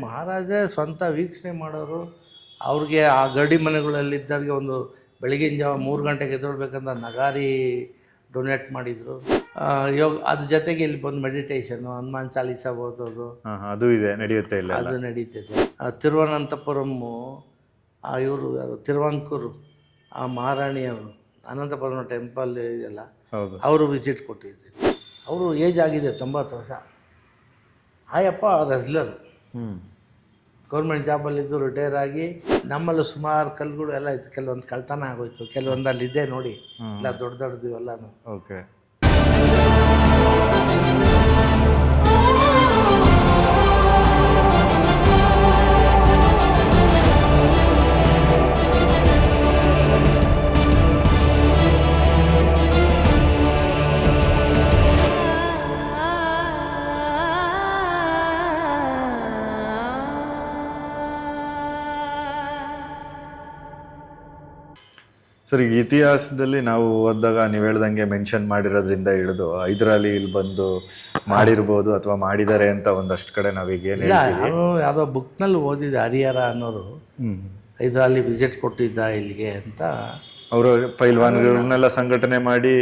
ಮಹಾರಾಜ ಸ್ವಂತ ವೀಕ್ಷಣೆ ಮಾಡೋರು ಅವ್ರಿಗೆ ಆ ಗಡಿ ಮನೆಗಳಲ್ಲಿ ಇದ್ದವ್ರಿಗೆ ಒಂದು ಬೆಳಗಿನ ಜಾವ ಮೂರು ಗಂಟೆಗೆ ಎದ್ದೇಳ್ಬೇಕಂತ ನಗಾರಿ ಡೊನೇಟ್ ಮಾಡಿದರು. ಯೋಗ ಅದ್ರ ಜೊತೆಗೆ ಇಲ್ಲಿ ಬಂದು ಮೆಡಿಟೇಷನು ಹನುಮಾನ್ ಚಾಲೀಸ ಓದೋದು. ಅದು ಇದೆ ನಡೆಯುತ್ತೆ ಇಲ್ಲ ಅದು ನಡೀತದೆ. ತಿರುವನಂತಪುರಮ್ಮು ಆ ಇವರು ಯಾರು ತಿರುವಂಕೂರು ಆ ಮಹಾರಾಣಿಯವರು ಅನಂತಪುರಂ ಟೆಂಪಲ್ ಇದೆಲ್ಲ. ಅವರು ವಿಸಿಟ್ ಕೊಟ್ಟಿದ್ರು. ಅವರು ಏಜ್ ಆಗಿದೆ ತೊಂಬತ್ತು ವರ್ಷ. ಆಯಪ್ಪ ರೆಸ್ಲರ್ ಹ್ಮ್. ಗೌರ್ಮೆಂಟ್ ಜಾಬಲ್ಲಿದ್ದು ರಿಟೈರ್ ಆಗಿ ನಮ್ಮಲ್ಲೂ ಸುಮಾರು ಕಲ್ಗಳು ಎಲ್ಲ ಇತ್ತು. ಕೆಲವೊಂದು ಕಳ್ತನ ಆಗೋಯ್ತು. ಕೆಲವೊಂದು ಅಲ್ಲಿ ಇದೆ ನೋಡಿ ಎಲ್ಲ ದೊಡ್ಡ ದೊಡ್ಡದು ಎಲ್ಲಾನು ಓಕೆ ಸರ್ ಈಗ ಇತಿಹಾಸದಲ್ಲಿ ನಾವು ಓದಿದಾಗ ನೀವು ಹೇಳ್ದಂಗೆ ಮೆನ್ಷನ್ ಮಾಡಿರೋದ್ರಿಂದ ಹಿಡಿದು ಹೈದರಾಲಿ ಇಲ್ಲಿ ಬಂದು ಮಾಡಿರ್ಬೋದು ಅಥವಾ ಮಾಡಿದ್ದಾರೆ ಅಂತ ಒಂದಷ್ಟು ಕಡೆ ನಾವೀಗ ಏನು ಯಾರೋ ಯಾವುದೋ ಬುಕ್ನಲ್ಲಿ ಓದಿದೆ ಹರಿಹರ ಅನ್ನೋರು ಹ್ಮ್. ಇದರಲ್ಲಿ ವಿಸಿಟ್ ಕೊಟ್ಟಿದ್ದ ಇಲ್ಲಿಗೆ ಅಂತ. ಅವರು ಪೈಲ್ವಾನ್ಗಳನ್ನೆಲ್ಲ ಸಂಘಟನೆ ಮಾಡಿ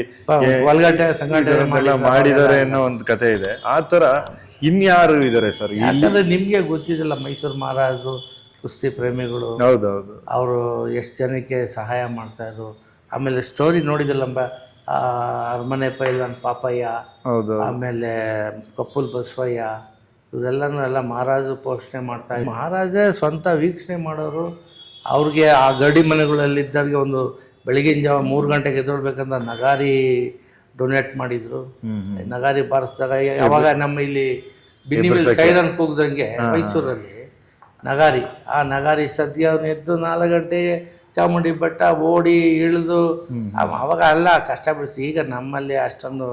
ಸಂಘಟನೆ ಮಾಡಿದ್ದಾರೆ ಅನ್ನೋ ಒಂದು ಕತೆ ಇದೆ. ಆ ಥರ ಇನ್ಯಾರು ಇದ್ದಾರೆ ಸರ್? ಯಾಕಂದ್ರೆ ನಿಮಗೆ ಗೊತ್ತಿದಿಲ್ಲ ಮೈಸೂರು ಮಹಾರಾಜರು ಕುಸ್ತಿ ಪ್ರೇಮಿಗಳು. ಹೌದೌದು. ಅವರು ಎಷ್ಟು ಜನಕ್ಕೆ ಸಹಾಯ ಮಾಡ್ತಾಯಿದ್ರು ಆಮೇಲೆ ಸ್ಟೋರಿ ನೋಡಿದಿಲ್ಲಂಬ ಅರಮನೆ ಪೈಲನ್ ಪಾಪಯ್ಯ ಹೌದು. ಆಮೇಲೆ ಕಪ್ಪುಲ್ ಬಸವಯ್ಯ ಇವರೆಲ್ಲನೂ ಎಲ್ಲ ಮಹಾರಾಜರು ಪೋಷಣೆ ಮಾಡ್ತಾ ಇದ್ರು. ಮಹಾರಾಜ ಸ್ವಂತ ವೀಕ್ಷಣೆ ಮಾಡೋರು ಅವ್ರಿಗೆ ಆ ಗಡಿ ಮನೆಗಳಲ್ಲಿ ಮನೆಗಳಲ್ಲಿದ್ದವ್ರಿಗೆ ಒಂದು ಬೆಳಗಿನ ಜಾವ ಮೂರು ಗಂಟೆಗೆ ಎದ್ದೇಳ್ಬೇಕಂತ ನಗಾರಿ ಡೊನೇಟ್ ಮಾಡಿದ್ರು. ನಗಾರಿ ಬಾರಿಸಿದಾಗ ಯಾವಾಗ ನಮ್ಮ ಇಲ್ಲಿ ಬಿನ್ನಿಮಿಲ್ ಸೈರನ್ ಕೂಗ್ದಂಗೆ ಮೈಸೂರಲ್ಲಿ ನಗಾರಿ. ಆ ನಗಾರಿ ಸದ್ಯ ಅವನು ಎದ್ದು ನಾಲ್ಕು ಗಂಟೆಗೆ ಚಾಮುಂಡಿ ಬೆಟ್ಟ ಓಡಿ ಇಳಿದು ಅವಾಗ ಅಲ್ಲ ಕಷ್ಟ ಬಿಡಿಸಿ ಈಗ ನಮ್ಮಲ್ಲಿ ಅಷ್ಟೊಂದು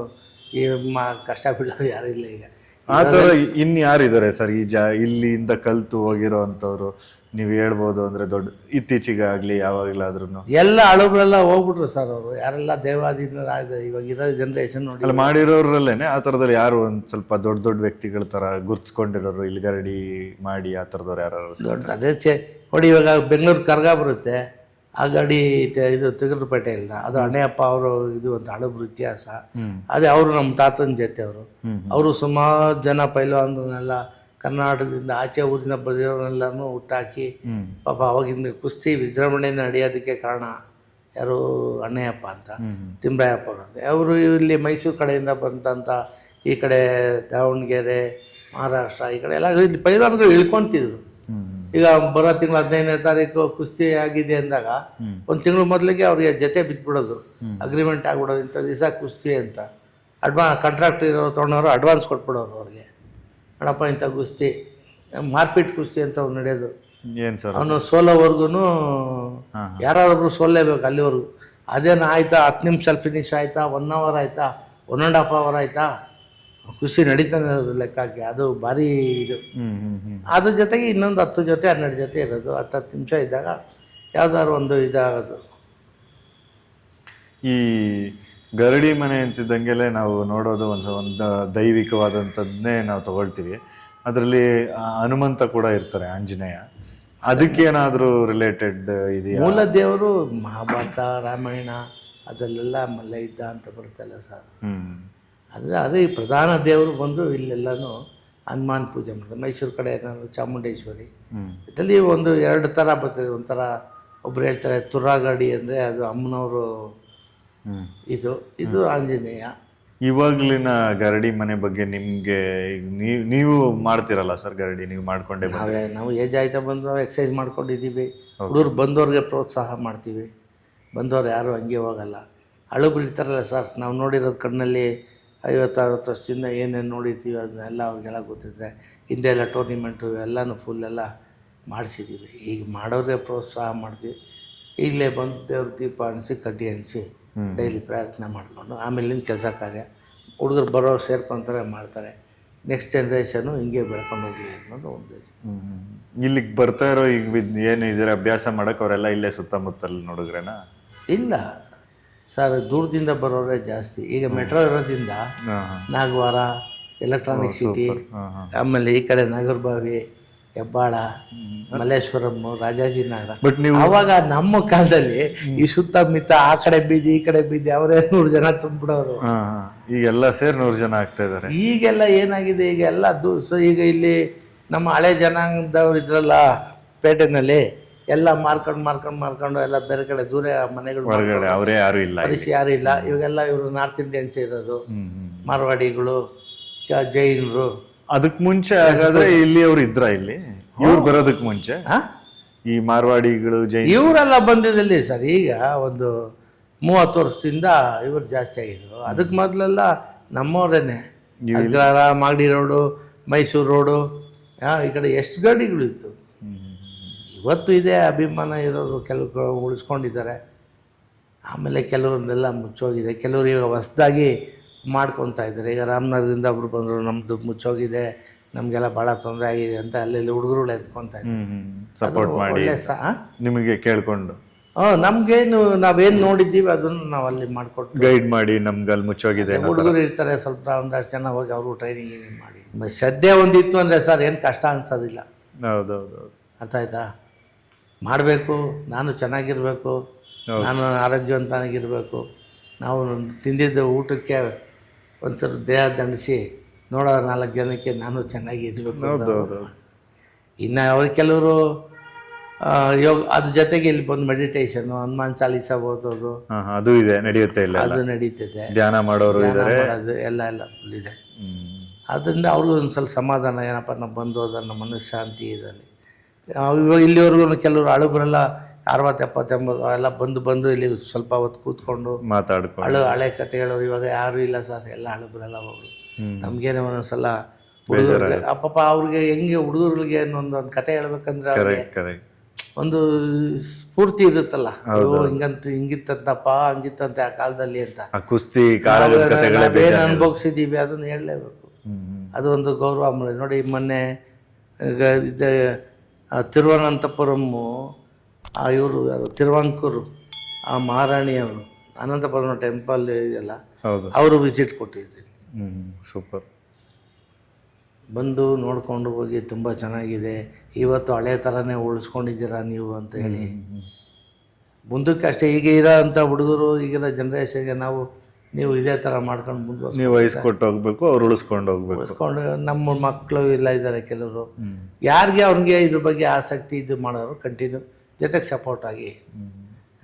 ಈ ಮ ಕಷ್ಟ ಬಿಡೋದು ಯಾರೂ ಇಲ್ಲ ಈಗ. ಆ ಥರ ಯಾರಿದ್ದಾರೆ ಇದ್ದಾರೆ ಸರ್? ಈ ಜಾ ಇಲ್ಲಿಂದ ಕಲ್ತು ಹೋಗಿರೋ ಅಂಥವ್ರು ನೀವು ಹೇಳ್ಬೋದು ಅಂದ್ರೆ ದೊಡ್ಡ ಇತ್ತೀಚಿಗಾಗ್ಲಿ ಯಾವಾಗಲಾದ್ರೂ ಎಲ್ಲ ಅಳುಗಳೆಲ್ಲ ಹೋಗ್ಬಿಟ್ರು ಸರ್ ಅವರು. ಯಾರೆಲ್ಲ ದೇವಾಧೀನರು ಇವಾಗ ಇರೋ ಜನ್ರೇಷನ್ ನೋಡಿ. ಅಲ್ಲಿ ಮಾಡಿರೋರಲ್ಲೇನೆ? ಆ ಥರದಲ್ಲಿ ಯಾರು ಒಂದ್ ಸ್ವಲ್ಪ ದೊಡ್ಡ ದೊಡ್ಡ ವ್ಯಕ್ತಿಗಳ ತರ ಗುರ್ಸ್ಕೊಂಡಿರೋರು ಇಲ್ಲಿ ಗರಡಿ ಮಾಡಿ ಆ ಥರದವ್ರು ಯಾರು ದೊಡ್ಡ ಅದೇ ನೋಡಿ ಇವಾಗ ಬೆಂಗಳೂರು ಕರ್ಗ ಬರುತ್ತೆ. ಆ ಗಾಡಿ ತೆ- ಇದು ತಿಗರುಪೇಟೆಯಿಂದ ಅದು ಅಣ್ಣಯ್ಯಪ್ಪ ಅವರು ಇದು ಒಂದು ಹಳಬ್ರು ಇತಿಹಾಸ. ಅದೇ ಅವರು ನಮ್ಮ ತಾತನ ಜೊತೆ ಅವರು. ಅವರು ಸುಮಾರು ಜನ ಪೈಲವಾನರನ್ನೆಲ್ಲ ಕರ್ನಾಟಕದಿಂದ ಆಚೆ ಊರಿನ ಬಂದಿರೋನೆಲ್ಲನೂ ಹುಟ್ಟಾಕಿ ಪಾಪ ಅವಾಗಿಂದ ಕುಸ್ತಿ ವಿಜೃಂಭಣೆಯಿಂದ ನಡೆಯೋದಕ್ಕೆ ಕಾರಣ ಯಾರು ಅಣ್ಣಯ್ಯಪ್ಪ ಅಂತ ತಿಂಬ್ರಾಯಪ್ಪ ಅವರು ಅಂತ. ಅವರು ಇಲ್ಲಿ ಮೈಸೂರು ಕಡೆಯಿಂದ ಬಂದಂಥ ಈ ಕಡೆ ದಾವಣಗೆರೆ ಮಹಾರಾಷ್ಟ್ರ ಈ ಕಡೆ ಎಲ್ಲ ಇಲ್ಲಿ ಪೈಲವಾನ್ಗಳು ಇಳ್ಕೊತಿದ್ರು. ಈಗ ಬರೋ ತಿಂಗಳು ಹದಿನೈದನೇ ತಾರೀಕು ಕುಸ್ತಿ ಆಗಿದೆ ಅಂದಾಗ ಒಂದು ತಿಂಗಳು ಮೊದಲಿಗೆ ಅವ್ರಿಗೆ ಜೊತೆ ಬಿಟ್ಬಿಡೋದು. ಹ್ಮ್. ಅಗ್ರಿಮೆಂಟ್ ಆಗ್ಬಿಡೋದು ಇಂಥ ದಿವಸ ಕುಸ್ತಿ ಅಂತ. ಅಡ್ವಾ ಕಾಂಟ್ರಾಕ್ಟ್ ಇರೋರು ತೊಗೊಂಡವರು ಅಡ್ವಾನ್ಸ್ ಕೊಟ್ಬಿಡೋರು ಅವ್ರಿಗೆ. ಅಣ್ಣಪ್ಪ ಇಂಥ ಕುಸ್ತಿ ಮಾರ್ಪಿಟ್ ಕುಸ್ತಿ ಅಂತ ಅವ್ರು ನಡೆಯೋದು. ಏನ್ ಸರ್ ಅವನು ಸೋಲೋವರೆಗೂ ಯಾರಾದ್ರೂ ಸೋಲೇಬೇಕು ಅಲ್ಲಿವರೆಗೂ. ಅದೇನು ಆಯ್ತಾ? ಹತ್ತು ನಿಮಿಷ ಫಿನಿಶ್ ಆಯ್ತಾ? ಒನ್ ಅವರ್ ಆಯ್ತಾ? ಒನ್ ಆ್ಯಂಡ್ ಹಾಫ್ ಅವರ್ ಆಯ್ತಾ? ಖುಷಿ ನಡೀತಾನೆ ಇರೋದು ಲೆಕ್ಕಕ್ಕೆ ಅದು ಭಾರಿ ಇದು. ಅದ್ರ ಜೊತೆಗೆ ಇನ್ನೊಂದು ಹತ್ತು ಜೊತೆ ಹನ್ನೆರಡು ಜೊತೆ ಇರೋದು. ಹತ್ತು ಹತ್ತು ನಿಮಿಷ ಇದ್ದಾಗ ಯಾವ್ದಾದ್ರು ಒಂದು ಇದಾಗೋದು. ಈ ಗರಡಿ ಮನೆ ಅಂತಿದ್ದಂಗೆಲ್ಲೇ ನಾವು ನೋಡೋದು ಒಂದು ಒಂದು ದೈವಿಕವಾದಂಥದ್ದನ್ನೇ ನಾವು ತಗೊಳ್ತೀವಿ. ಅದರಲ್ಲಿ ಹನುಮಂತ ಕೂಡ ಇರ್ತಾರೆ ಆಂಜನೇಯ. ಅದಕ್ಕೇನಾದರೂ ರಿಲೇಟೆಡ್ ಇದೆಯಾ? ಮೂಲ ದೇವರು ಮಹಾಭಾರತ ರಾಮಾಯಣ ಅದಲ್ಲೆಲ್ಲ ಮಲ್ಲ ಇದ್ದ ಅಂತ ಬರುತ್ತಲ್ಲ ಸರ್. ಅದೇ ಈ ಪ್ರಧಾನ ದೇವರು ಬಂದು ಇಲ್ಲೆಲ್ಲನೂ ಹನುಮಾನ್ ಪೂಜೆ ಮಾಡ್ತಾರೆ. ಮೈಸೂರು ಕಡೆ ಏನಾದ್ರು ಚಾಮುಂಡೇಶ್ವರಿ. ಇದರಲ್ಲಿ ಒಂದು ಎರಡು ಥರ ಬರ್ತದೆ. ಒಂಥರ ಒಬ್ರು ಹೇಳ್ತಾರೆ ತುರಾಗಡಿ ಅಂದರೆ ಅದು ಅಮ್ಮನವರು ಇದು ಇದು ಆಂಜನೇಯ. ಇವಾಗಲಿನ ಗರಡಿ ಮನೆ ಬಗ್ಗೆ ನಿಮಗೆ ಈಗ ನೀವು ನೀವು ಮಾಡ್ತಿರಲ್ಲ ಸರ್ ಗರಡಿ? ನೀವು ಮಾಡ್ಕೊಂಡೆ. ನಾವೇ ನಾವು ಏಜ್ ಆಯ್ತಾ ಬಂದು ನಾವು ಎಕ್ಸಸೈಸ್ ಮಾಡ್ಕೊಂಡಿದ್ದೀವಿ. ಹುಡುಗರು ಬಂದವ್ರಿಗೆ ಪ್ರೋತ್ಸಾಹ ಮಾಡ್ತೀವಿ. ಬಂದವ್ರು ಯಾರು ಹಂಗೆ ಹೋಗಲ್ಲ. ಹಳುಬ್ರು ಇರ್ತಾರಲ್ಲ ಸರ್ ನಾವು ನೋಡಿರೋದು ಕಣ್ಣಲ್ಲಿ ಐವತ್ತು ಅರವತ್ತು ವರ್ಷದಿಂದ ಏನೇನು ನೋಡಿರ್ತೀವಿ ಅದನ್ನೆಲ್ಲ ಅವ್ರಿಗೆಲ್ಲ ಗೊತ್ತಿದೆ ಹಿಂದೆ ಎಲ್ಲ ಟೂರ್ನಿಮೆಂಟು ಎಲ್ಲನೂ ಫುಲ್ ಎಲ್ಲ ಮಾಡಿಸಿದ್ದೀವಿ ಈಗ ಮಾಡೋರೇ ಪ್ರೋತ್ಸಾಹ ಮಾಡ್ತೀವಿ. ಇಲ್ಲೇ ಬಂದು ದೇವ್ರ ದೀಪ ಅನಿಸಿ ಕಡ್ಡಿ ಅಣಿಸಿ ಡೈಲಿ ಪ್ರಾರ್ಥನೆ ಮಾಡಿಕೊಂಡು ಆಮೇಲಿಂದ ಕೆಲಸ ಕಾರ್ಯ. ಹುಡುಗರು ಬರೋರು ಸೇರ್ಕೊತಾರೆ ಮಾಡ್ತಾರೆ. ನೆಕ್ಸ್ಟ್ ಜನ್ರೇಷನು ಹಿಂಗೆ ಬೆಳ್ಕೊಂಡು ಹೋಗಲಿ ಅನ್ನೋದು ಒಂದು ಇಲ್ಲಿಗೆ ಬರ್ತಾ ಇರೋ ಈಗ ಏನು ಇದ್ರೆ ಅಭ್ಯಾಸ ಮಾಡೋಕೆ ಅವರೆಲ್ಲ ಇಲ್ಲೇ ಸುತ್ತಮುತ್ತಲ್ ನೋಡಿದ್ರೇನಾ? ಇಲ್ಲ. ಸರ್ ದೂರದಿಂದ ಬರೋರೇ ಜಾಸ್ತಿ. ಈಗ ಮೆಟ್ರೋ ಇರೋದ್ರಿಂದ ನಾಗವಾರ ಎಲೆಕ್ಟ್ರಾನಿಕ್ ಸಿಟಿ ಹಾ ಹಾ. ಆಮೇಲೆ ಈ ಕಡೆ ನಾಗರಬಾವಿ ಹೆಬ್ಬಾಳ ಮಲ್ಲೇಶ್ವರಂ ರಾಜಾಜಿನಗರ ಬಟ್ ನೀವು ಅವಾಗ ನಮ್ಮ ಕಾಲದಲ್ಲಿ ಈ ಸುತ್ತಮುತ್ತ ಆ ಕಡೆ ಬೀದಿ ಈ ಕಡೆ ಬೀದಿ ಅವರೇ ನೂರು ಜನ ತುಂಬಿಡೋರು ಈಗೆಲ್ಲ ಸೇರಿ ನೂರು ಜನ ಆಗ್ತಾ ಇದಾರೆ. ಈಗೆಲ್ಲ ಏನಾಗಿದೆ? ಈಗ ಎಲ್ಲ ಈಗ ಇಲ್ಲಿ ನಮ್ಮ ಹಳೆ ಜನಾಂಗದವ್ರು ಇದ್ರಲ್ಲ ಪೇಟೆನಲ್ಲಿ ಎಲ್ಲ ಮಾರ್ಕೊಂಡು ಮಾರ್ಕೊಂಡು ಮಾರ್ಕೊಂಡು ಎಲ್ಲ ಬೇರೆ ಕಡೆ ದೂರ ಮನೆಗಳು ಹೊರಗಡೆ ಅವರೇ ಯಾರು ಇಲ್ಲ ಇಲ್ಲಿ. ಯಾರು ಇಲ್ಲ. ಇವಾಗೆಲ್ಲ ಇವರು ನಾರ್ತ್ ಇಂಡಿಯನ್ಸ್ ಇರೋದು. ಮಾರ್ವಾಡಿಗಳು ಜೈನರು. ಅದಕ್ಕೆ ಮುಂಚೆ ಹಾಗಾದ್ರೆ ಇಲ್ಲಿ ಅವ್ರು ಇದ್ರ ಇಲ್ಲಿ? ಇವ್ರು ಬರೋದಕ್ಕೆ ಮುಂಚೆ? ಹಾ? ಈ ಮಾರ್ವಾಡಿಗಳು ಜೈನ ಇವರೆಲ್ಲ ಬಂದಿದ್ದಲ್ಲಿ ಸರ್ ಈಗ ಒಂದು ಮೂವತ್ತು ವರ್ಷದಿಂದ ಇವರು ಜಾಸ್ತಿ ಆಗಿದ್ರು. ಅದಕ್ಕೆ ಮೊದಲೆಲ್ಲ ನಮ್ಮವರೇನೆ. ಅಗ್ರಾರ ಮಾಗಡಿ ರೋಡು ಮೈಸೂರು ರೋಡು ಈ ಕಡೆ ಎಷ್ಟು ಗಾಡಿಗಳು ಇತ್ತು ಇವತ್ತು ಇದೆ ಅಭಿಮಾನ ಇರೋರು ಕೆಲವರು ಉಳಿಸ್ಕೊಂಡಿದ್ದಾರೆ. ಆಮೇಲೆ ಕೆಲವ್ರನ್ನೆಲ್ಲ ಮುಚ್ಚೋಗಿದೆ. ಕೆಲವರು ಈಗ ಹೊಸ್ದಾಗಿ ಮಾಡ್ಕೊತಾ ಇದ್ದಾರೆ. ಈಗ ರಾಮನಗರದಿಂದ ಒಬ್ರು ಬಂದರು ನಮ್ಮದು ಮುಚ್ಚೋಗಿದೆ ನಮಗೆಲ್ಲ ಭಾಳ ತೊಂದರೆ ಆಗಿದೆ ಅಂತ ಅಲ್ಲೆಲ್ಲಿ ಹುಡುಗರುಗಳು ಎತ್ಕೊತಾ ಸಪೋರ್ಟ್ ಮಾಡಿ? ನಿಮಗೆ ಕೇಳಿಕೊಂಡು. ಹಾಂ ನಮಗೇನು ನಾವೇನು ನೋಡಿದ್ದೀವಿ ಅದನ್ನು ನಾವು ಅಲ್ಲಿ ಮಾಡಿಕೊಟ್ಟು. ಗೈಡ್ ಮಾಡಿ ನಮ್ಗೆ ಅಲ್ಲಿ ಮುಚ್ಚೋಗಿದೆ ಹುಡುಗರು ಇರ್ತಾರೆ ಸ್ವಲ್ಪ ಒಂದಷ್ಟು ಜನ ಹೋಗಿ ಅವರು ಟ್ರೈನಿಂಗ್ ಮಾಡಿ. ಸದ್ಯ ಶ್ರದ್ಧೆ ಒಂದಿತ್ತು ಅಂದರೆ ಸರ್ ಏನು ಕಷ್ಟ ಅನ್ಸೋದಿಲ್ಲ. ಹೌದೌದು ಅರ್ಥ ಆಯ್ತಾ? ಮಾಡಬೇಕು ನಾನು ಚೆನ್ನಾಗಿರಬೇಕು ನಾನು ಆರೋಗ್ಯವಂತನಾಗಿರಬೇಕು. ನಾವು ತಿಂದಿದ್ದ ಊಟಕ್ಕೆ ಒಂಚೂರು ದೇಹ ದಂಡಿಸಿ ನೋಡೋ ನಾಲ್ಕು ಜನಕ್ಕೆ ನಾನು ಚೆನ್ನಾಗಿ ಇರಬೇಕು ಇನ್ನು ಅವ್ರು ಕೆಲವರು ಯೋಗ ಅದ್ರ ಜೊತೆಗೆ ಇಲ್ಲಿ ಬಂದು ಮೆಡಿಟೇಷನ್ ಹನುಮಾನ್ ಚಾಲೀಸ ಓದೋದು. ಅದು ಇದೆ ನಡೆಯುತ್ತೆ ಇಲ್ಲ ಅದು ನಡೀತಿದೆ. ಧ್ಯಾನ ಮಾಡೋರು ಅದು ಮಾಡೋದು ಎಲ್ಲ ಎಲ್ಲ full ಇದೆ ಅದರಿಂದ ಅವ್ರಿಗೂ ಒಂದು ಸ್ವಲ್ಪ ಸಮಾಧಾನ ಏನಪ್ಪ ನಾವು ಬಂದು ಹೋದ ನಮ್ಮ ಮನಃಶಾಂತಿ ಇರಲಿ. ಇವಾಗ ಇಲ್ಲಿವರೆಗೂ ಕೆಲವರು ಅಳುಬರೆಲ್ಲ ಅರವತ್ತು ಎಪ್ಪತ್ತೆಂಬತ್ತು ಎಲ್ಲ ಬಂದು ಬಂದು ಇಲ್ಲಿ ಸ್ವಲ್ಪ ಹೊತ್ತು ಕೂತ್ಕೊಂಡು ಮಾತಾಡ್ಕೊಂಡು. ಅಳು ಹಳೆ ಕತೆ ಹೇಳೋರು ಇವಾಗ ಯಾರೂ ಇಲ್ಲ ಸರ್ ಎಲ್ಲ ಅಳುಬರೆಲ್ಲ ಹೋಗ್ರು. ಹ್ಮ್. ನಮಗೇನೆ ಒಂದೊಂದ್ಸಲ ಹುಡುಗರಿಗೆ ಪಾಪ ಅವ್ರಿಗೆ ಹೆಂಗೆ ಹುಡುಗರಿಗೆ ಒಂದು ಕತೆ ಹೇಳ್ಬೇಕಂದ್ರೆ ಅವ್ರಿಗೆ ಒಂದು ಸ್ಫೂರ್ತಿ ಇರುತ್ತಲ್ಲ. ಅಯ್ಯೋ ಹಿಂಗಂತ ಹಿಂಗಿತ್ತಂತಪ್ಪ ಹಂಗಿತ್ತಂತೆ ಆ ಕಾಲದಲ್ಲಿ ಅಂತ. ಕುಸ್ತಿ ಏನು ಅನುಭವಿಸಿದೀವಿ ಅದನ್ನ ಹೇಳಲೇಬೇಕು. ಅದು ಒಂದು ಗೌರವ ಮೂಲ ನೋಡಿ ಮೊನ್ನೆ ತಿರುವನಂತಪುರಮ್ಮು ಆ ಇವರು ಯಾರು? ತಿರುವಾಂಕೂರು ಆ ಮಹಾರಾಣಿಯವರು ಅನಂತಪುರಂ ಟೆಂಪಲ್ ಇದೆಲ್ಲ ಹೌದು. ಅವರು ವಿಸಿಟ್ ಕೊಟ್ಟಿದ್ರಿ. ಸೂಪರ್ ಬಂದು ನೋಡ್ಕೊಂಡು ಹೋಗಿ ತುಂಬ ಚೆನ್ನಾಗಿದೆ. ಇವತ್ತು ಹಳೆ ಥರನೇ ಉಳಿಸ್ಕೊಂಡಿದ್ದೀರಾ ನೀವು ಅಂತ ಹೇಳಿ. ಮುಂದಕ್ಕೆ ಅಷ್ಟೇ ಈಗ ಇರೋ ಅಂಥ ಹುಡುಗರು ಈಗಿರೋ ಜನ್ರೇಷನ್ಗೆ ನಾವು ನೀವು ಇದೇ ಥರ ಮಾಡ್ಕೊಂಡು ಮುಂದುವರ್ಸಿ ನೀವು ವಹಿಸ್ಕೊಟ್ಟು ಹೋಗ್ಬೇಕು ಅವ್ರು ಉಳಿಸ್ಕೊಂಡು ಹೋಗ್ಬೇಕು. ಉಳಿಸ್ಕೊಂಡು ನಮ್ಮ ಮಕ್ಕಳು ಇಲ್ಲ ಇದ್ದಾರೆ ಕೆಲವರು. ಯಾರಿಗೆ ಅವ್ರಿಗೆ ಇದ್ರ ಬಗ್ಗೆ ಆಸಕ್ತಿ ಇದು ಮಾಡೋರು ಕಂಟಿನ್ಯೂ ಜೊತೆಗೆ ಸಪೋರ್ಟ್ ಆಗಿ.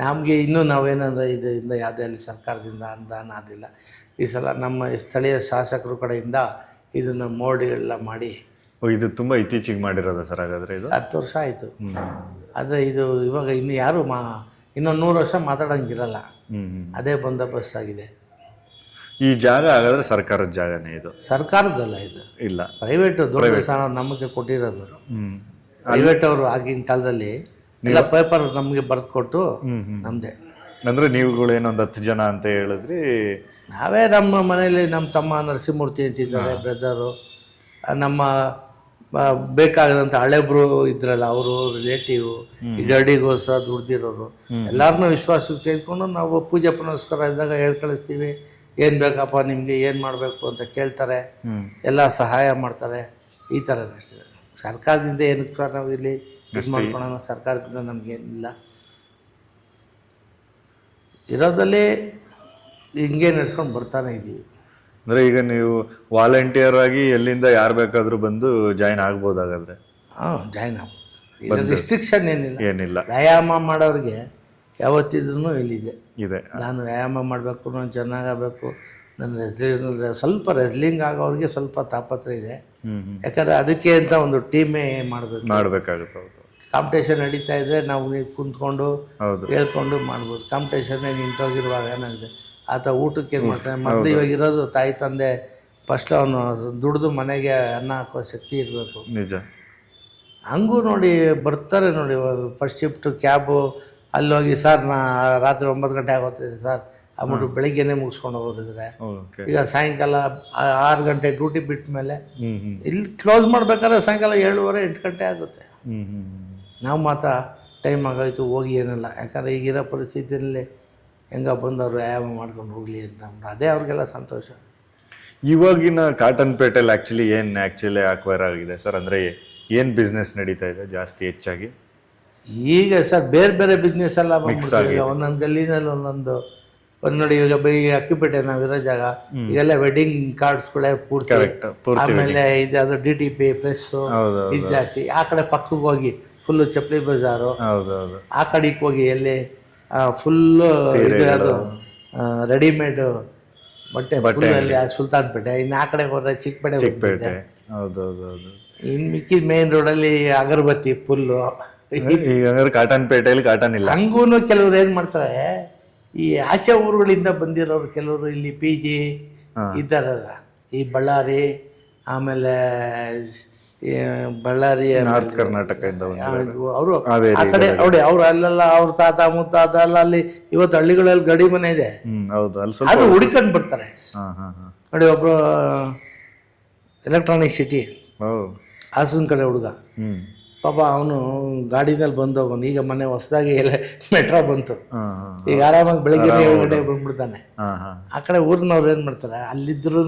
ನಮಗೆ ಇನ್ನೂ ನಾವೇನಂದ್ರೆ ಇದರಿಂದ ಯಾವುದೇ ಅಲ್ಲಿ ಸರ್ಕಾರದಿಂದ ಅನುದಾನ ಅದಿಲ್ಲ ಈ ಸಲ ನಮ್ಮ ಸ್ಥಳೀಯ ಶಾಸಕರು ಕಡೆಯಿಂದ ಇದನ್ನು ಮೋಡಿಗಳೆಲ್ಲ ಮಾಡಿ. ಇದು ತುಂಬ ಇತ್ತೀಚೆಗೆ ಮಾಡಿರೋದು ಸರ್ ಹಾಗಾದರೆ ಇದು? ಹತ್ತು ವರ್ಷ ಆಯಿತು. ಆದರೆ ಇದು ಇವಾಗ ಇನ್ನು ಯಾರು ಮಾ ಇನ್ನೊಂದು ನೂರು ವರ್ಷ ಮಾತಾಡೋಂಗಿರಲ್ಲ. ಅದೇ ಬಂದೋಬಸ್ತ್ ಆಗಿದೆ ಈ ಜಾಗ ಹಾಗಾದ್ರೆ ಸರ್ಕಾರದ ಜಾಗನೇ ಇದು. ಸರ್ಕಾರದಲ್ಲ ಇದು. ಇಲ್ಲ. ಪ್ರೈವೇಟ್ ದೊಡ್ಡ ಸ್ಥಾನ ನಮಗೆ ಕೊಟ್ಟಿರೋದು. ಹ್ಮ್. ಪ್ರೈವೇಟ್ ಅವರು ಆಗಿನ ಕಾಲದಲ್ಲಿ ಎಲ್ಲ ಪೇಪರ್ ನಮಗೆ ಬರೆದುಕೊಟ್ಟು ನಮ್ಮದೇ ಅಂದ್ರೆ ನೀವುಗಳು ಏನೊಂದು ಹತ್ತು ಜನ ಅಂತ ಹೇಳಿದ್ರಿ? ನಾವೇ ನಮ್ಮ ಮನೆಯಲ್ಲಿ ನಮ್ಮ ತಮ್ಮ ನರಸಿಂಹಮೂರ್ತಿ ಅಂತಿದ್ದಾರೆ ಬ್ರದರು ನಮ್ಮ ಬೇಕಾಗದಂತ ಹಳೆಬ್ರು ಇದ್ರಲ್ಲ ಅವರು ರಿಲೇಟಿವ್ ಗರಡಿಗೋಸ್ಕರ ದುಡ್ದಿರೋರು. ಎಲ್ಲರನ್ನೂ ವಿಶ್ವಾಸಕ್ಕೆ ತೆಗೆದುಕೊಂಡು ನಾವು ಪೂಜೆ ಪುನಸ್ಕಾರ ಇದ್ದಾಗ ಹೇಳ್ ಕಳಿಸ್ತೀವಿ ಏನು ಬೇಕಪ್ಪ ನಿಮಗೆ ಏನು ಮಾಡಬೇಕು ಅಂತ ಕೇಳ್ತಾರೆ. ಎಲ್ಲ ಸಹಾಯ ಮಾಡ್ತಾರೆ. ಈ ಥರ ಅಷ್ಟೇ. ಸರ್ಕಾರದಿಂದ ಏನಕ್ಕೆ ಸರ್ ನಾವು ಇಲ್ಲಿ ಇದು ಮಾಡ್ಕೊಳ್ಳೋಣ ಸರ್ಕಾರದಿಂದ ನಮಗೇನಿಲ್ಲ. ಇರೋದಲ್ಲಿ ಹಿಂಗೆ ನಡ್ಸ್ಕೊಂಡು ಬರ್ತಾನೆ ಇದ್ದೀವಿ ಅಂದರೆ ಈಗ ನೀವು ವಾಲಂಟಿಯರ್ ಆಗಿ ಎಲ್ಲಿಂದ ಯಾರು ಬೇಕಾದರೂ ಬಂದು ಜಾಯಿನ್ ಆಗ್ಬೋದಾಗಾದರೆ? ಹಾಂ ಜಾಯ್ನ್ ಆಗ್ಬೋದು. ರಿಸ್ಟ್ರಿಕ್ಷನ್ ಏನಿಲ್ಲ. ಏನಿಲ್ಲ. ವ್ಯಾಯಾಮ ಮಾಡೋರಿಗೆ ಯಾವತ್ತಿದ್ರೂ ಇಲ್ಲಿದೆ. ಇದೆ. ನಾನು ವ್ಯಾಯಾಮ ಮಾಡಬೇಕು ನಾನು ಚೆನ್ನಾಗಬೇಕು ನನ್ನ ರೆಸ್ಲಿಂಗ್ ಸ್ವಲ್ಪ ರೆಸ್ಲಿಂಗ್ ಆಗೋರಿಗೆ ಸ್ವಲ್ಪ ತಾಪತ್ರ ಇದೆ. ಯಾಕಂದರೆ ಅದಕ್ಕೆ ಅಂತ ಒಂದು ಟೀಮೇ ಮಾಡಬೇಕು. ಮಾಡಬೇಕಾಗುತ್ತೆ ಕಾಂಪಿಟೇಷನ್ ನಡೀತಾ ಇದ್ದರೆ ನಾವು ಕುಂತ್ಕೊಂಡು ಹೇಳ್ಕೊಂಡು ಮಾಡ್ಬೋದು. ಕಾಂಪಿಟೇಷನ್ನೇ ನಿಂತೋಗಿರುವಾಗ ಏನಾಗಿದೆ ಆತ ಊಟಕ್ಕೆ ಏನು ಮಾಡ್ತಾನೆ? ಮೊದಲು ಇವಾಗ ಇರೋದು ತಾಯಿ ತಂದೆ ಫಸ್ಟ್ ಅವನು ದುಡಿದು ಮನೆಗೆ ಅನ್ನ ಹಾಕೋ ಶಕ್ತಿ ಇರಬೇಕು. ನಿಜ. ಹಂಗೂ ನೋಡಿ ಬರ್ತಾರೆ ನೋಡಿ ಫಸ್ಟ್ ಶಿಫ್ಟು ಕ್ಯಾಬು ಅಲ್ಲಿ ಹೋಗಿ ಸರ್ ನಾ ರಾತ್ರಿ ಒಂಬತ್ತು ಗಂಟೆ ಆಗೋತಿದ್ದೆ ಸರ್. ಅಂದ್ಬಿಟ್ಟು ಬೆಳಿಗ್ಗೆನೆ ಮುಗಿಸ್ಕೊಂಡು ಹೋಗಿದ್ರೆ ಈಗ ಸಾಯಂಕಾಲ ಆರು ಗಂಟೆ ಡ್ಯೂಟಿ ಬಿಟ್ಟ ಮೇಲೆ ಇಲ್ಲಿ ಕ್ಲೋಸ್ ಮಾಡ್ಬೇಕಾದ್ರೆ ಸಾಯಂಕಾಲ ಏಳುವರೆ ಎಂಟು ಗಂಟೆ ಆಗುತ್ತೆ. ನಾವು ಮಾತ್ರ ಟೈಮ್ ಆಗೋಯ್ತು ಹೋಗಿ ಏನಲ್ಲ. ಯಾಕಂದರೆ ಈಗಿರೋ ಪರಿಸ್ಥಿತಿಯಲ್ಲಿ ಹೆಂಗ ಬಂದವರು ವ್ಯಾಯಾಮ ಮಾಡ್ಕೊಂಡು ಹೋಗಲಿ ಅಂತ ಅದೇ ಅವ್ರಿಗೆಲ್ಲ ಸಂತೋಷ. ಇವಾಗಿನ ಕಾಟನ್ ಪೇಟೆಲ್ ಆ್ಯಕ್ಚುಲಿ ಏನು ಆ್ಯಕ್ಚುಲಿ ಅಕ್ವೈರ್ ಆಗಿದೆ? ಸರ್ ಅಂದರೆ ಏನು ಬಿಸ್ನೆಸ್ ನಡೀತಾ ಇದೆ ಜಾಸ್ತಿ ಹೆಚ್ಚಾಗಿ? ಈಗ ಸರ್ ಬೇರೆ ಬೇರೆ ಬಿಸ್ನೆಸ್ ಎಲ್ಲ ಈಗ ಒಂದೊಂದು ಗಲ್ಲಿನಲ್ಲಿ ಒಂದೊಂದು ಒಂದು ನೋಡಿ ಈಗ ಬೈ ಅಕ್ಕಿಪೇಟೆ ನಾವಿರೋ ಜಾಗ ಈಗೆಲ್ಲ ವೆಡ್ಡಿಂಗ್ ಕಾರ್ಡ್ಸ್ಗಳೇ ಪೂರ್ತಿ ಆಮೇಲೆ ಇದು ಅದು ಡಿ ಟಿ ಪಿ ಪ್ರೆಸ್ಸು ಇದು ಜಾಸ್ತಿ. ಆ ಕಡೆ ಪಕ್ಕಕ್ಕೆ ಹೋಗಿ ಫುಲ್ಲು ಚಪ್ಪಲಿ ಬಜಾರು. ಆ ಕಡೆಗೆ ಹೋಗಿ ಎಲ್ಲಿ ಫುಲ್ಲು ಇದು ಅದು ರೆಡಿಮೇಡ್ ಬಟ್ಟೆ ಬಟ್ಟೆ ಅಲ್ಲಿ ಸುಲ್ತಾನ್ಪೇಟೆ. ಇನ್ನು ಆ ಕಡೆ ಹೋದ್ರೆ ಚಿಕ್ಕಪೇಟೆ ಬಂದಿದೆ ಪೇಟೆ ಹೌದು ಹೌದು ಹೌದು ಇನ್ನು ಮಿಕ್ಕಿದ ಮೇನ್ ರೋಡಲ್ಲಿ ಅಗರಬತ್ತಿ ಫುಲ್ಲು ಈಗ ಕಾಟನ್ ಪೇಟೆಯಲ್ಲಿ ಕಾಟನ್ ಇಲ್ಲ ಹಂಗೂ ಕೆಲವರು ಏನ್ ಮಾಡ್ತಾರೆ ಈ ಆಚೆ ಊರುಗಳಿಂದ ಬಂದಿರೋರು ಕೆಲವರು ಇಲ್ಲಿ ಪಿ ಜಿ ಇದ್ದಾರಲ್ಲ ಈ ಬಳ್ಳಾರಿ ಆಮೇಲೆ ಬಳ್ಳಾರಿ ನಾರ್ತ್ ಕರ್ನಾಟಕ ಅವರು ಆ ಕಡೆ ನೋಡಿ ಅವ್ರು ಅಲ್ಲೆಲ್ಲ ಅವ್ರ ತಾತ ಮುತ್ತಾತ ಎಲ್ಲ ಅಲ್ಲಿ ಇವತ್ತು ಹಳ್ಳಿಗಳಲ್ಲಿ ಗಡಿ ಮನೆ ಇದೆ. ಅದು ಹುಡ್ಕೊಂಡು ಬರ್ತಾರೆ. ನೋಡಿ ಒಬ್ರು ಎಲೆಕ್ಟ್ರಾನಿಕ್ ಸಿಟಿ ಹಾಸನ ಕಡೆ ಹುಡುಗ. ಹ್ಮ್. ಪಾಪ ಅವನು ಗಾಡಿನಲ್ಲಿ ಬಂದು ಹೋಗೋನು ಈಗ ಮೊನ್ನೆ ಹೊಸದಾಗಿ ಎಲ್ಲ ಮೆಟ್ರೋ ಬಂತು. ಈಗ ಆರಾಮಾಗಿ ಬೆಳಿಗ್ಗೆ ಗಂಟೆಗೆ ಬಂದ್ಬಿಡ್ತಾನೆ. ಆ ಕಡೆ ಊರಿನವ್ರು ಏನು ಮಾಡ್ತಾರೆ? ಅಲ್ಲಿದ್ರು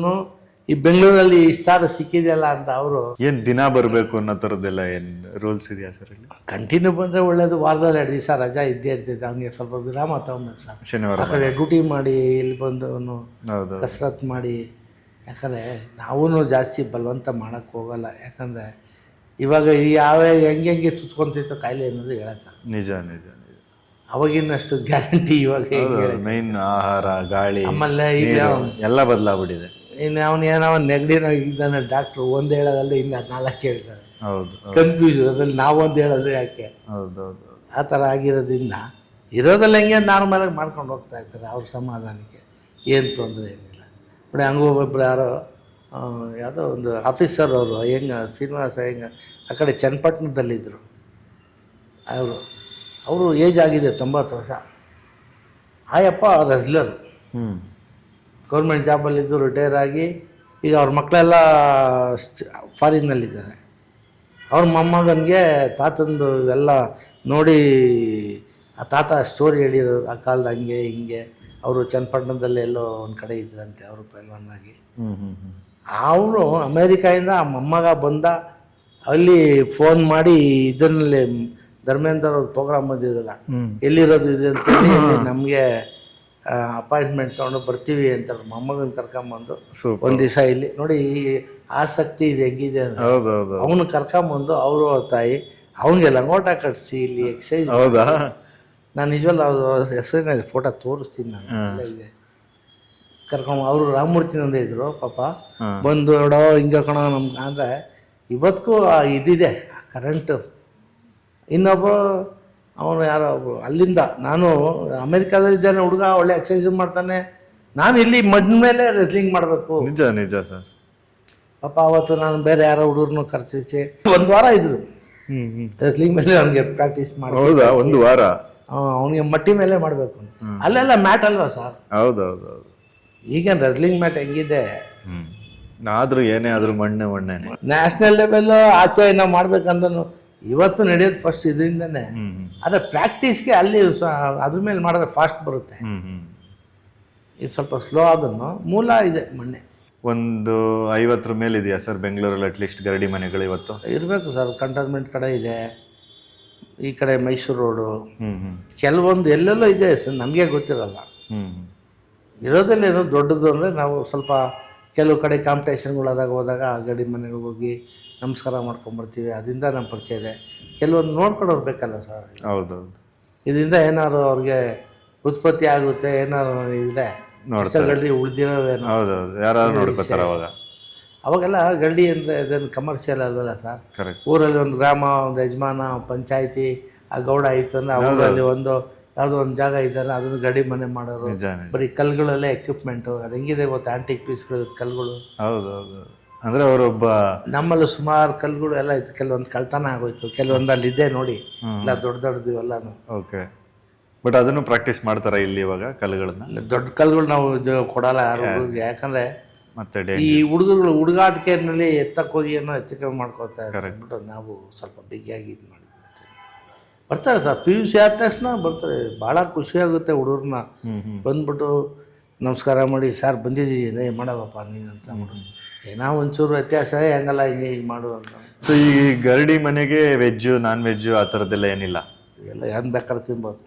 ಈ ಬೆಂಗಳೂರಲ್ಲಿ ಸ್ಟಾರ್ ಸಿಕ್ಕಿದೆಯಲ್ಲ ಅಂತ ಅವರು ಏನು ದಿನ ಬರಬೇಕು ಅನ್ನೋ ಥರದ್ದೆಲ್ಲ ಏನು ರೂಲ್ಸ್ ಇದೆಯಾ ಸರ್ ಇಲ್ಲಿ ಕಂಟಿನ್ಯೂ ಬಂದರೆ ಒಳ್ಳೇದು. ವಾರದಲ್ಲಿ ಎರಡು ದಿವಸ ರಜಾ ಇದ್ದೇ ಇರ್ತೈತೆ. ಅವನಿಗೆ ಸ್ವಲ್ಪ ವಿರಾಮ ತಗೊಬೇಕು ಸರ್ ಶನಿವಾರ ಆ ಕಡೆ ಡ್ಯೂಟಿ ಮಾಡಿ ಇಲ್ಲಿ ಬಂದು ಅವನು ಕಸರತ್ತು ಮಾಡಿ. ಯಾಕಂದರೆ ನಾವೂ ಜಾಸ್ತಿ ಬಲವಂತ ಮಾಡೋಕ್ಕೆ ಹೋಗಲ್ಲ. ಯಾಕಂದರೆ ಇವಾಗ ಯಾವ ಹೆಂಗೆ ಹೆಂಗೆ ಸುತ್ಕೊಂತಿತ್ತು ಕಾಯಿಲೆ ಅನ್ನೋದು ಹೇಳಕ್ಕ. ನಿಜ ನಿಜ ನಿಜ. ಅವಾಗಿನಷ್ಟು ಗ್ಯಾರಂಟಿ ಇವಾಗ ಮೈನ್ ಆಹಾರ ಗಾಳಿ ಆಮೇಲೆ ಈಗ ಎಲ್ಲ ಬದಲಾಗ್ಬಿಟ್ಟಿದೆ. ಇನ್ನು ಅವನು ಏನೋ ನೆಗಡಿನ ಇದ್ದಾನೆ ಡಾಕ್ಟ್ರು ಒಂದು ಹೇಳೋದಲ್ಲ ಇನ್ನು ನಾಲ್ಕು ಹೇಳ್ತಾರೆ. ಹೌದು ಕನ್ಫ್ಯೂಸ್ ಅದ್ರಲ್ಲಿ ನಾವೊಂದು ಹೇಳೋದು ಯಾಕೆ? ಹೌದು ಹೌದು ಆ ಥರ ಆಗಿರೋದ್ರಿಂದ ಇರೋದಲ್ಲ ಹೆಂಗೆ ನಾರ್ಮಲಾಗಿ ಮಾಡ್ಕೊಂಡು ಹೋಗ್ತಾ ಇರ್ತಾರೆ ಅವ್ರ ಸಮಾಧಾನಕ್ಕೆ. ಏನು ತೊಂದರೆ ಏನಿಲ್ಲ. ನೋಡಿ ಹಂಗೂ ಒಬ್ಬೊಬ್ರು ಯಾರೋ ಯಾವುದೋ ಒಂದು ಆಫೀಸರ್ ಅವರು ಅಯ್ಯಂಗ ಶ್ರೀನಿವಾಸ ಅಯ್ಯಂಗ ಆ ಕಡೆ ಚನ್ನಪಟ್ಟಣದಲ್ಲಿದ್ದರು ಅವರು ಅವರು ಏಜ್ ಆಗಿದೆ ತೊಂಬತ್ತು ವರ್ಷ. ಆಯಪ್ಪ ರೆಸ್ಲರು ಹ್ಞೂ ಗೌರ್ಮೆಂಟ್ ಜಾಬಲ್ಲಿದ್ದು ರಿಟೈರ್ ಆಗಿ ಈಗ ಅವ್ರ ಮಕ್ಕಳೆಲ್ಲ ಫಾರಿನ್ನಲ್ಲಿದ್ದಾರೆ ಅವ್ರ ಮೊಮ್ಮಗನಿಗೆ ತಾತಂದು ಎಲ್ಲ ನೋಡಿ ಆ ತಾತ ಸ್ಟೋರಿ ಹೇಳಿರೋರು ಆ ಕಾಲದ ಹಂಗೆ ಹಿಂಗೆ ಅವರು ಚನ್ನಪಟ್ಟಣದಲ್ಲಿ ಎಲ್ಲೋ ಒಂದು ಕಡೆ ಇದ್ರಂತೆ ಅವರು ಪೈಲ್ವಾನಾಗಿ ಹ್ಞೂ ಹ್ಞೂ ಹ್ಮ್. ಅವರು ಅಮೇರಿಕಾಯಿಂದ ಆ ಮೊಮ್ಮಗ ಬಂದ ಅಲ್ಲಿ ಫೋನ್ ಮಾಡಿ ಇದರಲ್ಲಿ ಧರ್ಮೇಂದ್ರ ಅವ್ರದ್ದು ಪ್ರೋಗ್ರಾಮ್ ಬಂದಿದ್ದಲ್ಲ ಎಲ್ಲಿರೋದು ಇದೆ ಅಂತ ನಮಗೆ ಅಪಾಯಿಂಟ್ಮೆಂಟ್ ತೊಗೊಂಡು ಬರ್ತೀವಿ ಅಂತ ಮೊಮ್ಮಗನ ಕರ್ಕೊಂಬಂದು ಒಂದು ದಿವಸ ಇಲ್ಲಿ. ನೋಡಿ ಈ ಆಸಕ್ತಿ ಇದೆ ಹೆಂಗಿದೆ ಅಂತ ಹೌದು ಹೌದು. ಅವನು ಕರ್ಕೊಂಬಂದು ಅವರು ಅವ್ರ ತಾಯಿ ಅವನಿಗೆ ಲಂಗೋಟ ಕಟ್ಸಿ ಇಲ್ಲಿ ಎಕ್ಸೈಸ್ ಹೌದಾ? ನಾನು ನಿಜವಲ್ಲ ಅವ್ರ ಹೆಸರಿನ ಫೋಟೋ ತೋರಿಸ್ತೀನಿ ನಾನು. ಇದೆ. ಕರ್ಕೊಂಬ ಅವರು ರಾಮಮೂರ್ತಿನಂದ ಇದ್ರು ಪಾಪ. ಬಂದು ನೋಡೋ ಹಿಂಗೆ ಕಣೋ ನಮ್ಗೆ ಅಂದರೆ ಇವತ್ತಿಗೂ ಇದಿದೆ ಕರೆಂಟು ಇನ್ನೊಬ್ಬರು ಅವನು ಯಾರೋ ಒಬ್ಬರು ಅಲ್ಲಿಂದ ನಾನು ಅಮೆರಿಕಾದಲ್ಲಿದ್ದೇನೆ ಹುಡುಗ ಒಳ್ಳೆ ಎಕ್ಸಸೈಸ್ ಮಾಡ್ತಾನೆ. ನಾನು ಇಲ್ಲಿ ಮಡ್ ಮೇಲೆ ರೆಸ್ಲಿಂಗ್ ಮಾಡಬೇಕು. ನಿಜ ನಿಜ ಸರ್. ಪಾಪ ಅವತ್ತು ನಾನು ಬೇರೆ ಯಾರೋ ಹುಡುಗರನ್ನು ಕರ್ಸಿಸಿ ಒಂದು ವಾರ ಇದ್ರು. ರೆಸ್ಲಿಂಗ್ ಮೇಲೆ ಅವನಿಗೆ ಪ್ರಾಕ್ಟೀಸ್ ಮಾಡಿ ಹೌದಾ? ಒಂದು ವಾರ? ಅವನಿಗೆ ಮಟ್ಟಿ ಮೇಲೆ ಮಾಡಬೇಕು. ಅಲ್ಲೆಲ್ಲ ಮ್ಯಾಟ್ ಅಲ್ವಾ ಸರ್? ಹೌದು ಹೌದು ಹೌದು ಈಗೇನು ರಸ್ಲಿಂಗ್ ಮ್ಯಾಟ್ ಹೆಂಗಿದೆ? ಆದರೂ ಆದ್ರೂ ಏನೇ ಆದರೂ ಮಣ್ಣೆ ಮಣ್ಣೆ ನ್ಯಾಷನಲ್ ಲೆವೆಲ್ ಆಚೆ ನಾವು ಮಾಡ್ಬೇಕಂದ್ರೂ ಇವತ್ತು ನಡೆಯೋದು ಫಸ್ಟ್ ಇದರಿಂದನೇ. ಆದರೆ ಪ್ರಾಕ್ಟೀಸ್ಗೆ ಅಲ್ಲಿ ಅದ್ರ ಮೇಲೆ ಮಾಡಿದ್ರೆ ಫಾಸ್ಟ್ ಬರುತ್ತೆ. ಇದು ಸ್ವಲ್ಪ ಸ್ಲೋ ಆದನ್ನು ಮೂಲ ಇದೆ ಮಣ್ಣೆ. ಒಂದು ಐವತ್ತರ ಮೇಲೆ ಇದೆಯಾ ಸರ್ ಬೆಂಗಳೂರಲ್ಲಿ ಅಟ್ಲೀಸ್ಟ್ ಗರಡಿ ಮನೆಗಳು ಇವತ್ತು? ಇರಬೇಕು ಸರ್ ಕಂಟೋನ್ಮೆಂಟ್ ಕಡೆ ಇದೆ. ಈ ಕಡೆ ಮೈಸೂರು ರೋಡು ಕೆಲವೊಂದು ಎಲ್ಲೆಲ್ಲೋ ಇದೆ ಸರ್ ನಮಗೆ ಗೊತ್ತಿರಲ್ಲ. ಏನೋ ದೊಡ್ಡದು ಅಂದರೆ ನಾವು ಸ್ವಲ್ಪ ಕೆಲವು ಕಡೆ ಕಾಂಪಿಟೇಷನ್ಗಳಾದಾಗ ಹೋದಾಗ ಆ ಗಡಿ ಮನೆಗೆ ಹೋಗಿ ನಮಸ್ಕಾರ ಮಾಡ್ಕೊಂಬರ್ತೀವಿ ಅದರಿಂದ ನಮ್ಮ ಪರಿಚಯ ಇದೆ. ಕೆಲವೊಂದು ನೋಡ್ಕೊಂಡು ಹೋಗ್ಬೇಕಲ್ಲ ಸರ್ ಹೌದೌದು. ಇದರಿಂದ ಏನಾದ್ರು ಅವ್ರಿಗೆ ಉತ್ಪತ್ತಿ ಆಗುತ್ತೆ ಏನಾದ್ರು ಇದ್ರೆ ಗಳ್ಳಿ ಗಡ್ಡಿ ಉಳ್ದಿರೋವೇನೋ. ಹೌದೌದು. ಯಾರು ನೋಡ್ಕೋತಾರ ಅವಾಗ. ಅವಾಗೆಲ್ಲ ಗಳ್ಳಿ ಅಂದರೆ ಅದೇನು ಕಮರ್ಷಿಯಲ್ ಅಲ್ವಲ್ಲ ಸರ್ ಊರಲ್ಲಿ ಒಂದು ಗ್ರಾಮ ಒಂದು ಯಜಮಾನ ಪಂಚಾಯಿತಿ ಆ ಗೌಡ ಇತ್ತು ಅಂದರೆ ಅವರಲ್ಲಿ ಒಂದು ಯಾವುದೋ ಒಂದು ಜಾಗ ಇದೆಯಲ್ಲ ಅದನ್ನು ಗಡಿ ಮನೆ ಮಾಡೋರು ಬರೀ ಕಲ್ಗಳಲ್ಲೇ ಎಕ್ವಿಪ್ಮೆಂಟು ಅದು ಹೆಂಗಿದೆ ಗೊತ್ತಾ ಆಂಟಿಕ್ ಪೀಸ್ಗಳು ಕಲ್ಗಳು ಹೌದು ಹೌದು. ಅಂದ್ರೆ ಅವರೊಬ್ಬ ನಮ್ಮಲ್ಲಿ ಸುಮಾರು ಕಲ್ಗಳು ಎಲ್ಲ ಇತ್ತು ಕೆಲವೊಂದು ಕಳ್ತನ ಆಗೋಯ್ತು ಕೆಲವೊಂದು ಅಲ್ಲಿ ಇದೆ ನೋಡಿ. ಎಲ್ಲ ದೊಡ್ಡ ದೊಡ್ಡದು ಎಲ್ಲಾನು ಓಕೆ. ಬಟ್ ಅದನ್ನು ಪ್ರಾಕ್ಟೀಸ್ ಮಾಡ್ತಾರ ಇಲ್ಲಿ ಇವಾಗ ಕಲ್ಲುಗಳನ್ನ? ದೊಡ್ಡ ಕಲ್ಗಳು ನಾವು ಇದು ಕೊಡಲ್ಲ ಯಾರು ಯಾಕಂದ್ರೆ ಮತ್ತೆ ಈ ಹುಡುಗರುಗಳು ಹುಡುಗಾಟಿಕೆನಲ್ಲಿ ಎತ್ತಕ್ಕೋಗಿ ಏನೋ ಹೆಚ್ಚು ಕಮ್ಮಿ ಮಾಡ್ಕೋತಾರೆ ನಾವು ಸ್ವಲ್ಪ ಬಿಗಿಯಾಗಿ ಇದು ಮಾಡಿ ಬರ್ತಾರೆ ಸರ್. ಪಿ ಯು ಸಿ ಆದ ತಕ್ಷಣ ಬರ್ತಾರೆ. ಭಾಳ ಖುಷಿಯಾಗುತ್ತೆ ಹುಡುಗ್ರನ್ನ. ಬಂದ್ಬಿಟ್ಟು ನಮಸ್ಕಾರ ಮಾಡಿ ಸರ್ ಬಂದಿದ್ದೀರಿ ಏ ಮಾಡವಪ್ಪ ನೀನು ಅಂತ ಏನೋ ಒಂಚೂರು ವ್ಯತ್ಯಾಸ ಹೆಂಗಲ್ಲ ಹಿಂಗೆ ಹಿಂಗೆ ಮಾಡು ಅಂತ. ಸೊ ಈ ಗರಡಿ ಮನೆಗೆ ವೆಜ್ಜು ನಾನ್ ವೆಜ್ಜು ಆ ಥರದ್ದೆಲ್ಲ ಏನಿಲ್ಲ? ಎಲ್ಲ ಏನು ಬೇಕಾದ್ರೆ ತಿನ್ಬೋದು.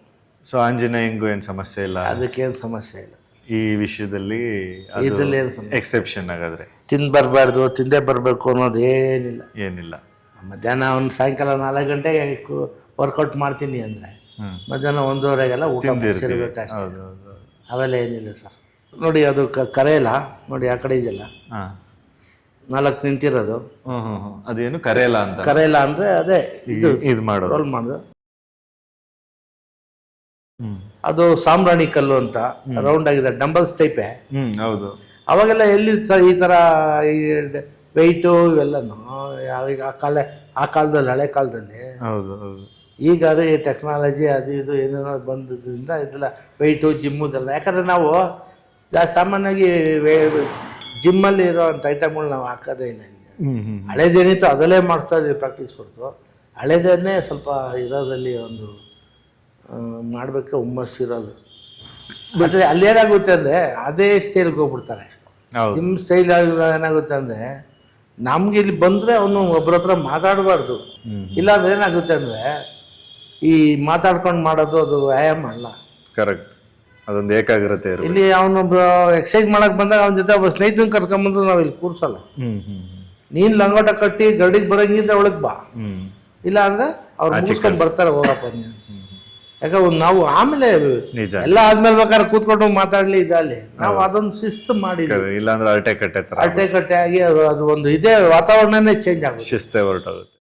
ಸೊ ಆಂಜನೇಯಂಗೂ ಏನು ಸಮಸ್ಯೆ ಇಲ್ಲ? ಅದಕ್ಕೇನು ಸಮಸ್ಯೆ ಇಲ್ಲ. ಈ ವಿಷಯದಲ್ಲಿ ಇದರಲ್ಲಿ ಏನು ಸಮಸ್ಯೆ? ಎಕ್ಸೆಪ್ಷನ್ ಆಗಾದ್ರೆ ತಿಂದು ಬರಬಾರ್ದು ತಿಂದೇ ಬರಬೇಕು ಅನ್ನೋದು ಏನಿಲ್ಲ. ಏನಿಲ್ಲ. ಮಧ್ಯಾಹ್ನ ಒಂದು ಸಾಯಂಕಾಲ ನಾಲ್ಕು ಗಂಟೆಗೆ ವರ್ಕೌಟ್ ಮಾಡ್ತೀನಿ ಅಂದರೆ ಮಧ್ಯಾಹ್ನ ಒಂದೂವರೆಗೆಲ್ಲ ಊಟ ಮುಗಿಸಿರ್ಬೇಕಷ್ಟೇ ಅವೆಲ್ಲ ಏನಿಲ್ಲ ಸರ್. ನೋಡಿ ಅದು ಕ ಕರೆಯಲ್ಲ ನೋಡಿ ಆ ಕಡೆ ಇದೆಯಲ್ಲ. ನಾಲ್ಕು ನಿಂತಿರೋದು. ಅದೇನು ಕರೆಯಲ್ಲ ಅಂತ. ಕರೆಯಲ್ಲ ಅಂದರೆ ಅದೇ ಇದು ಇದು ಮಾಡೋದು. ರೋಲ್ ಮಾಡೋದು. ಹ್ಮ್. ಅದು ಸಾಂಬ್ರಾಣಿ ಕಲ್ಲು ಅಂತ ರೌಂಡ್ ಆಗಿದೆ ಡಂಬಲ್ಸ್ ಟೈಪೇ ಹ್ಮ್ ಹೌದು. ಅವಾಗೆಲ್ಲ ಎಲ್ಲಿ ಸರ್ ಈ ಥರ ಈ ವೆಯ್ಟು ಇವೆಲ್ಲನೂ ಈಗ ಆ ಕಾಲ ಆ ಕಾಲದಲ್ಲಿ ಹಳೆ ಕಾಲದಲ್ಲಿ. ಹೌದು ಹೌದು. ಈಗ ಅದು ಈ ಟೆಕ್ನಾಲಜಿ ಅದು ಇದು ಏನೇನೋ ಬಂದಿದ್ದರಿಂದ ಇದೆಲ್ಲ ವೆಯ್ಟು ಜಿಮ್ಮುದೆಲ್ಲ ಯಾಕಂದರೆ ನಾವು ಸಾಮಾನ್ಯವಾಗಿ ವೇ ಜಿಮ್ಮಲ್ಲಿ ಇರೋವಂಥ ಐಟಮ್ಗಳು ನಾವು ಹಾಕೋದೇ ಇಲ್ಲ ಹಳೇದೇನಿತ್ತು ಅದಲ್ಲೇ ಮಾಡಿಸ್ತಾ ಇದ್ದೀವಿ ಪ್ರಾಕ್ಟೀಸ್ ಹೊರತು ಹಳೇದನ್ನೇ ಸ್ವಲ್ಪ ಇರೋದಲ್ಲಿ ಒಂದು ಮಾಡಬೇಕು ಹುಮ್ಮಸ್ಸು ಇರೋದು. ಮತ್ತು ಅಲ್ಲೇನಾಗುತ್ತೆ ಅಂದರೆ ಅದೇ ಸ್ಟೈಲ್ಗೆ ಹೋಗ್ಬಿಡ್ತಾರೆ. ಜಿಮ್ ಸ್ಟೈಲ್ ಏನಾಗುತ್ತೆ ಅಂದರೆ ನಮ್ಗೆ ಇಲ್ಲಿ ಬಂದರೆ ಅವನು ಒಬ್ಬರ ಹತ್ರ ಮಾತಾಡಬಾರ್ದು. ಇಲ್ಲಾಂದ್ರೆ ಏನಾಗುತ್ತೆ ಅಂದರೆ ಈ ಮಾತಾಡ್ಕೊಂಡು ಮಾಡೋದು ಅದು ವ್ಯಾಯಾಮ ಅಲ್ಲ. ಕರೆಕ್ಟ್ ಅದೊಂದು ಏಕಾಗ್ರತೆ ಇಲ್ಲಿ ಅವನೊಬ್ಬ ಎಕ್ಸೈಸ್ ಮಾಡಕ್ ಬಂದಾಗ ಅವನ ಜೊತೆ ಒಬ್ಬ ಸ್ನೇಹಿತನ ಕರ್ಕೊಂಬಂದ್ರು ನಾವು ಇಲ್ಲಿ ಕೂರ್ಸಲ್ಲ. ನೀನ್ ಲಂಗೋಟ ಕಟ್ಟಿ ಗಡಿಗೆ ಬರಂಗಿದ್ರೆ ಒಳಗೆ ಬಾ. ಇಲ್ಲ ಅಂದ್ರೆ ಅವ್ರು ಮುಗಿಸ್ಕೊಂಡು ಬರ್ತಾರೆ ಹೋಗಪ್ಪ ಯಾಕಂದ್ರೆ ಒಂದು ನಾವು ಆಮೇಲೆ ನಿಜ. ಎಲ್ಲ ಆದ್ಮೇಲೆ ಬೇಕಾದ್ರೆ ಕೂತ್ಕೊಂಡು ಮಾತಾಡ್ಲಿ ಇದಲ್ಲಿ ನಾವು ಅದೊಂದು ಶಿಸ್ತು ಮಾಡಿದ್ವಿ. ಇಲ್ಲಾಂದ್ರೆ ಅರಟೆ ಕಟ್ಟೆ ಅಟ್ಟೆ ಕಟ್ಟೆ ಆಗಿ ಅದು ಅದು ಒಂದು ಇದೇ ವಾತಾವರಣನೇ ಚೇಂಜ್ ಆಗುತ್ತೆ. ಶಿಸ್ತೇ ಹೊರಟೋಗುತ್ತೆ.